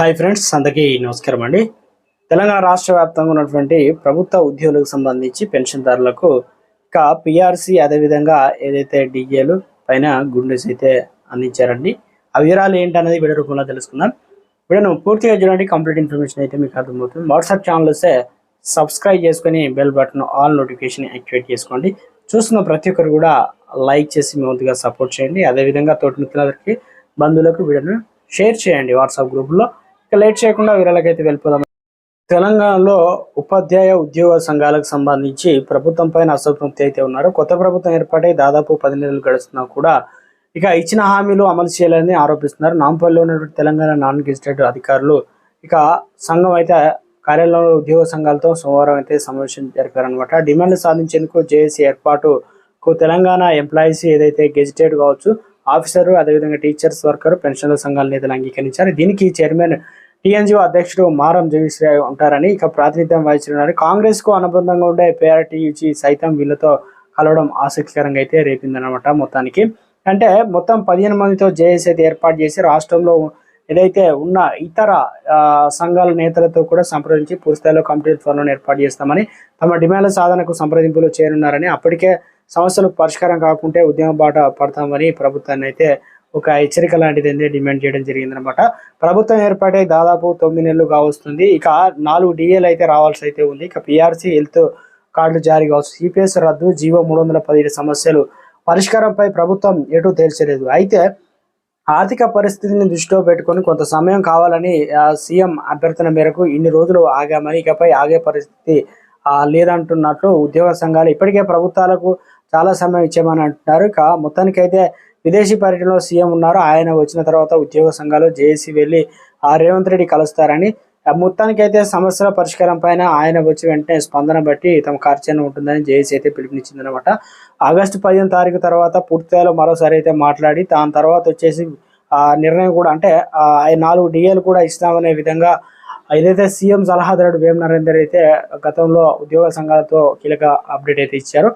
Hi friends అందరికీ నమస్కారం అండి. తెలంగాణ రాష్ట్ర వ్యాప్తంగా ఉన్నటువంటి ప్రభుత్వ ఉద్యోగులకు సంబంధించి పెన్షన్దారులకు ఇక పిఆర్సీ అదేవిధంగా ఏదైతే డిఏలు పైన గుండెస్ అయితే అందించారండి. ఆ వివరాలు ఏంటనేది వీడియో రూపంలో తెలుసుకుందాం. వీడియోను పూర్తిగా చూడండి కంప్లీట్ ఇన్ఫర్మేషన్ అయితే మీకు అర్థమవుతుంది. వాట్సాప్ ఛానల్ వస్తే సబ్స్క్రైబ్ చేసుకొని bell button all notification activate చేసుకోండి. చూస్తున్న ప్రతి ఒక్కరు కూడా లైక్ చేసి మీ వంతుగా సపోర్ట్ చేయండి. అదేవిధంగా తోటి మిత్రులందరికీ బంధువులకు వీడియోను షేర్ చేయండి. వాట్సాప్ గ్రూపులో ఇక లేట్ చేయకుండా వీరాలకైతే వెళ్ళిపోదాం. తెలంగాణలో ఉపాధ్యాయ ఉద్యోగ సంఘాలకు సంబంధించి ప్రభుత్వం పైన అసంతృప్తి అయితే ఉన్నారు. కొత్త ప్రభుత్వం ఏర్పాటై దాదాపు పది నెలలు గడుస్తున్నా కూడా ఇక ఇచ్చిన హామీలు అమలు చేయాలని ఆరోపిస్తున్నారు. నాంపల్లిలో ఉన్నటువంటి తెలంగాణ నాన్ గెజిటెడ్ అధికారులు ఇక సంఘం అయితే కార్యాలయంలో ఉద్యోగ సంఘాలతో సోమవారం అయితే సమావేశం జరిపారనమాట డిమాండ్లు సాధించేందుకు జేఏసీ ఏర్పాటుకు తెలంగాణ ఎంప్లాయీస్ ఏదైతే గెజిటెడ్ కావచ్చు ఆఫీసరు అదేవిధంగా టీచర్స్ వర్కర్ పెన్షన్ల సంఘాల నేతలు అంగీకరించారు. దీనికి చైర్మన్ టీఎన్జిఓ అధ్యక్షుడు మారం జగదీశ్వర ఉంటారని ఇక ప్రాతినిధ్యం వహించనున్నారు. కాంగ్రెస్కు అనుబంధంగా ఉండే పేఆర్టీయూజీ సైతం వీళ్ళతో కలవడం ఆసక్తికరంగా అయితే రేపిందనమాట మొత్తానికి. అంటే మొత్తం పదిహేను మందితో జేఏసీ అయితే ఏర్పాటు చేసి రాష్ట్రంలో ఏదైతే ఉన్న ఇతర సంఘాల నేతలతో కూడా సంప్రదించి పూర్తిస్థాయిలో కమిటీ త్వరలో ఏర్పాటు చేస్తామని తమ డిమాండ్ల సాధనకు సంప్రదింపులు చేరున్నారని అప్పటికే సమస్యలు పరిష్కారం కాకుంటే ఉద్యమ బాట పడతామని ప్రభుత్వాన్ని అయితే ఒక హెచ్చరిక లాంటిది అయితే డిమాండ్ చేయడం జరిగిందనమాట ప్రభుత్వం ఏర్పడే దాదాపు తొమ్మిది నెలలు కావస్తుంది. ఇక నాలుగు డిఏలు అయితే రావాల్సి అయితే ఉంది. ఇక పిఆర్సీ హెల్త్ కార్డులు జారీ కావచ్చు. సిపిఎస్ రద్దు జీవో మూడు వందల పదిహేడు సమస్యలు పరిష్కారంపై ప్రభుత్వం ఎటు తేల్చలేదు. అయితే ఆర్థిక పరిస్థితిని దృష్టిలో పెట్టుకొని కొంత సమయం కావాలని సీఎం అభ్యర్థన మేరకు ఇన్ని రోజులు ఆగామని ఇకపై ఆగే పరిస్థితి లేదంటున్నట్లు ఉద్యోగ సంఘాలు ఇప్పటికే ప్రభుత్వాలకు చాలా సమయం ఇచ్చామని అంటున్నారు. ఇక మొత్తానికైతే విదేశీ పర్యటనలో సీఎం ఉన్నారు. ఆయన వచ్చిన తర్వాత ఉద్యోగ సంఘాలు జేఏసీ వెళ్ళి ఆ రేవంత్ రెడ్డి కలుస్తారని మొత్తానికైతే సమస్యల పరిష్కారం పైన ఆయన వచ్చి వెంటనే స్పందన బట్టి తమ కార్యాచరణ ఉంటుందని జేఏసీ అయితే పిలుపునిచ్చిందనమాట ఆగస్టు పదిహేను తారీఖు తర్వాత పూర్తిస్థాయిలో మరోసారి అయితే మాట్లాడి దాని తర్వాత వచ్చేసి ఆ నిర్ణయం కూడా అంటే నాలుగు డిఏలు కూడా ఇస్తామనే విధంగా ఏదైతే సీఎం సలహాదారుడు వేమ నరేందర్ అయితే గతంలో ఉద్యోగ సంఘాలతో కీలక అప్డేట్ అయితే ఇచ్చారు